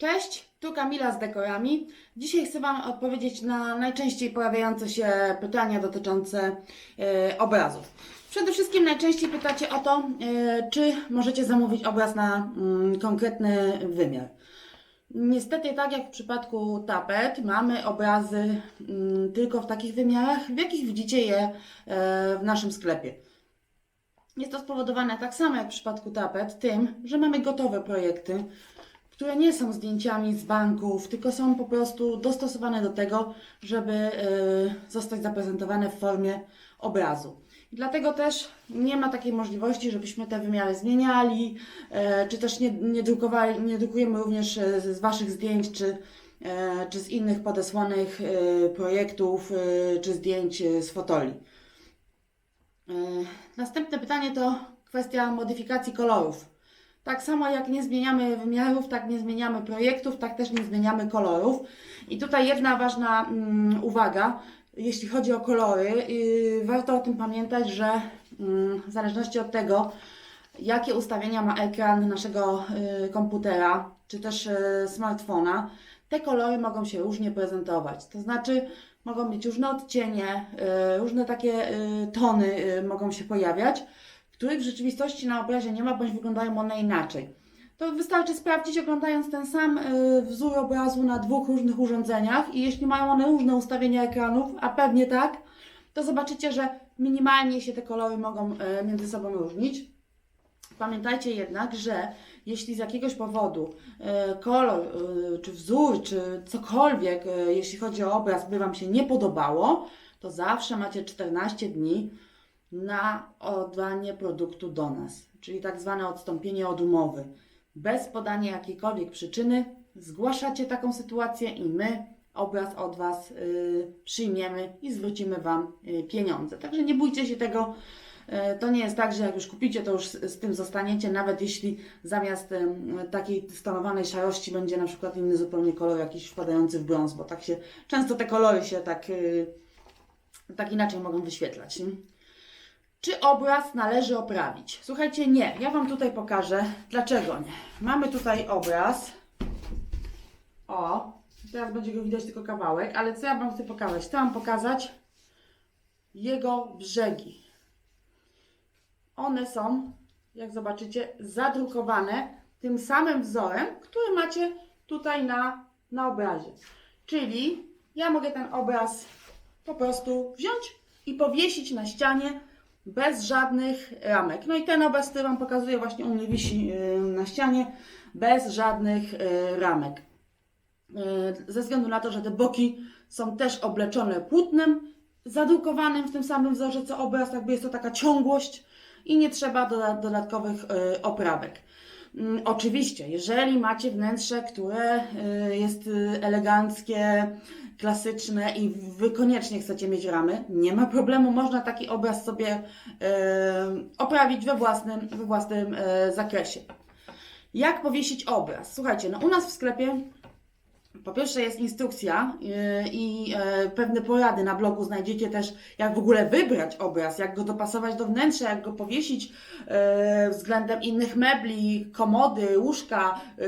Cześć, tu Kamila z dekorami. Dzisiaj chcę Wam odpowiedzieć na najczęściej pojawiające się pytania dotyczące e, obrazów. Przede wszystkim najczęściej pytacie o to, e, czy możecie zamówić obraz na mm, konkretny wymiar. Niestety, tak jak w przypadku tapet, mamy obrazy mm, tylko w takich wymiarach, w jakich widzicie je e, w naszym sklepie. Jest to spowodowane tak samo jak w przypadku tapet, tym, że mamy gotowe projekty, które nie są zdjęciami z banków, tylko są po prostu dostosowane do tego, żeby e, zostać zaprezentowane w formie obrazu. I dlatego też nie ma takiej możliwości, żebyśmy te wymiary zmieniali, e, czy też nie, nie, drukowali, nie drukujemy również e, z Waszych zdjęć, czy, czy z innych podesłanych projektów, czy zdjęć z fotoli. Następne pytanie to kwestia modyfikacji kolorów. Tak samo jak nie zmieniamy wymiarów, tak nie zmieniamy projektów, tak też nie zmieniamy kolorów. I tutaj jedna ważna mm, uwaga, jeśli chodzi o kolory, yy, warto o tym pamiętać, że mm, w zależności od tego, jakie ustawienia ma ekran naszego y, komputera, czy też y, smartfona, te kolory mogą się różnie prezentować. To znaczy, mogą mieć różne odcienie, y, różne takie y, tony y, mogą się pojawiać, których w rzeczywistości na obrazie nie ma, bądź wyglądają one inaczej. To wystarczy sprawdzić, oglądając ten sam y, wzór obrazu na dwóch różnych urządzeniach i jeśli mają one różne ustawienia ekranów, a pewnie tak, to zobaczycie, że minimalnie się te kolory mogą y, między sobą różnić. Pamiętajcie jednak, że jeśli z jakiegoś powodu e, kolor, czy wzór, czy cokolwiek, jeśli chodzi o obraz, by Wam się nie podobało, to zawsze macie 14 dni na oddanie produktu do nas, czyli tak zwane odstąpienie od umowy. Bez podania jakiejkolwiek przyczyny zgłaszacie taką sytuację i my obraz od Was y, przyjmiemy i zwrócimy Wam y, pieniądze. Także nie bójcie się tego. E, To nie jest tak, że jak już kupicie, to już z, tym zostaniecie, nawet jeśli zamiast takiej stonowanej szarości będzie na przykład inny zupełnie kolor jakiś wpadający w brąz, bo tak się często te kolory się tak, y, tak inaczej mogą wyświetlać. nie? Czy obraz należy oprawić? Słuchajcie, nie. Ja Wam tutaj pokażę, dlaczego nie. Mamy tutaj obraz. O, teraz będzie go widać tylko kawałek, ale co ja Wam chcę pokazać? Chcę Wam pokazać jego brzegi. One są, jak zobaczycie, zadrukowane tym samym wzorem, który macie tutaj na, na obrazie. Czyli ja mogę ten obraz po prostu wziąć i powiesić na ścianie bez żadnych ramek. No i ten który Wam pokazuję, właśnie u mnie wisi yy, na ścianie bez żadnych yy, ramek. Yy, Ze względu na to, że te boki są też obleczone płótnem zadrukowanym w tym samym wzorze co obraz, jakby jest to taka ciągłość i nie trzeba doda dodatkowych y, oprawek. Mm, Oczywiście, jeżeli macie wnętrze, które y, jest y, eleganckie, klasyczne i wy koniecznie chcecie mieć ramy, nie ma problemu, można taki obraz sobie y, oprawić we własnym, we własnym zakresie. Jak powiesić obraz? Słuchajcie, no u nas w sklepie po pierwsze jest instrukcja yy, i yy, pewne porady na blogu znajdziecie też, jak w ogóle wybrać obraz, jak go dopasować do wnętrza, jak go powiesić yy, względem innych mebli, komody, łóżka, yy,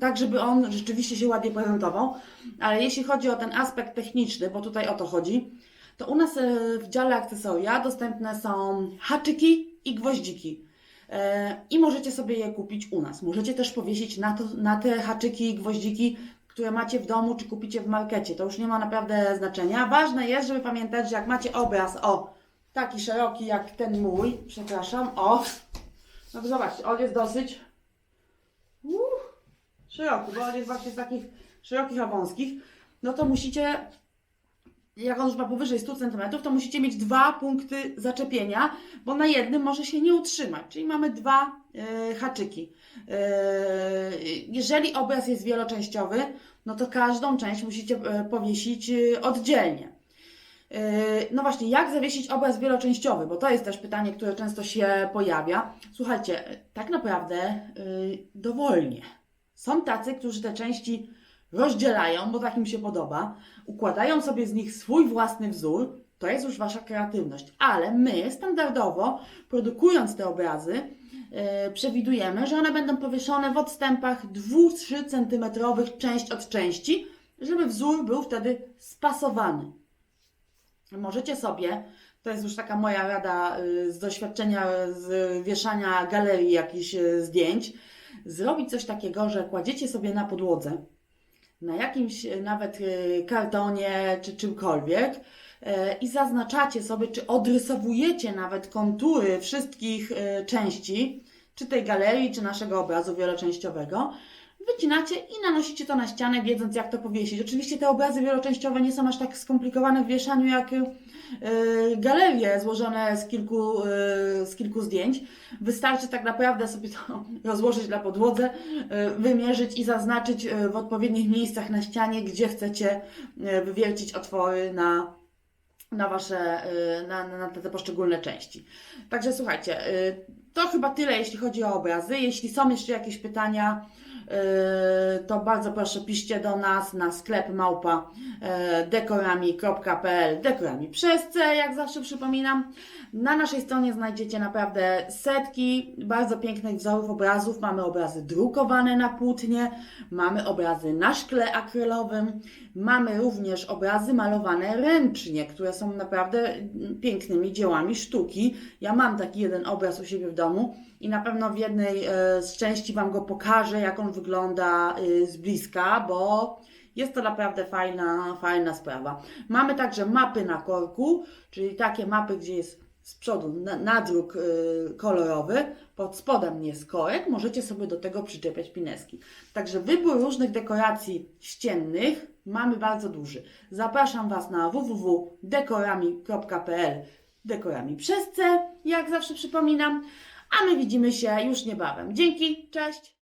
tak żeby on rzeczywiście się ładnie prezentował. Ale jeśli chodzi o ten aspekt techniczny, bo tutaj o to chodzi, to u nas w dziale akcesoria dostępne są haczyki i gwoździki. E, i możecie sobie je kupić u nas. Możecie też powiesić na, to, na te haczyki i gwoździki, które macie w domu, czy kupicie w markecie. To już nie ma naprawdę znaczenia. Ważne jest, żeby pamiętać, że jak macie obraz, o, taki szeroki jak ten mój, przepraszam, o, no zobaczcie, on jest dosyć uh, szeroki, bo on jest właśnie z takich szerokich, a wąskich, no to musicie jak on już ma powyżej 100 cm, to musicie mieć dwa punkty zaczepienia, bo na jednym może się nie utrzymać. Czyli mamy dwa e, haczyki. E, jeżeli obraz jest wieloczęściowy, no to każdą część musicie e, powiesić oddzielnie. E, No właśnie, jak zawiesić obraz wieloczęściowy? Bo to jest też pytanie, które często się pojawia. Słuchajcie, tak naprawdę e, dowolnie. Są tacy, którzy te części rozdzielają, bo tak im się podoba, układają sobie z nich swój własny wzór, to jest już Wasza kreatywność. Ale my standardowo, produkując te obrazy, e, przewidujemy, że one będą powieszone w odstępach 2-3 cm część od części, żeby wzór był wtedy spasowany. Możecie sobie, to jest już taka moja rada y, z doświadczenia z wieszania galerii jakichś y, zdjęć, zrobić coś takiego, że kładziecie sobie na podłodze, na jakimś y, nawet y, kartonie czy czymkolwiek y, i zaznaczacie sobie, czy odrysowujecie nawet kontury wszystkich części, czy tej galerii, czy naszego obrazu wieloczęściowego, wycinacie i nanosicie to na ścianę, wiedząc jak to powiesić. Oczywiście te obrazy wieloczęściowe nie są aż tak skomplikowane w wieszaniu jak y, galerie złożone z kilku, y, z kilku zdjęć. Wystarczy tak naprawdę sobie to rozłożyć na podłodze, y, wymierzyć i zaznaczyć y, w odpowiednich miejscach na ścianie, gdzie chcecie y, wywiercić otwory na, na wasze, y, na, na, na te poszczególne części. Także słuchajcie, y, to chyba tyle, jeśli chodzi o obrazy. Jeśli są jeszcze jakieś pytania, y, to bardzo proszę piszcie do nas na sklep małpa y, dekorami.pl dekorami przez C, jak zawsze przypominam. Na naszej stronie znajdziecie naprawdę setki bardzo pięknych wzorów obrazów. Mamy obrazy drukowane na płótnie, mamy obrazy na szkle akrylowym, mamy również obrazy malowane ręcznie, które są naprawdę pięknymi dziełami sztuki. Ja mam taki jeden obraz u siebie w domu i na pewno w jednej e, z części Wam go pokażę, jak on wygląda e, z bliska, bo jest to naprawdę fajna, fajna sprawa. Mamy także mapy na korku, czyli takie mapy, gdzie jest z przodu na- nadruk y, kolorowy, pod spodem jest korek, możecie sobie do tego przyczepiać pineski. Także wybór różnych dekoracji ściennych mamy bardzo duży. Zapraszam Was na www.dekorami.pl dekorami przez C, jak zawsze przypominam, a my widzimy się już niebawem. Dzięki, cześć!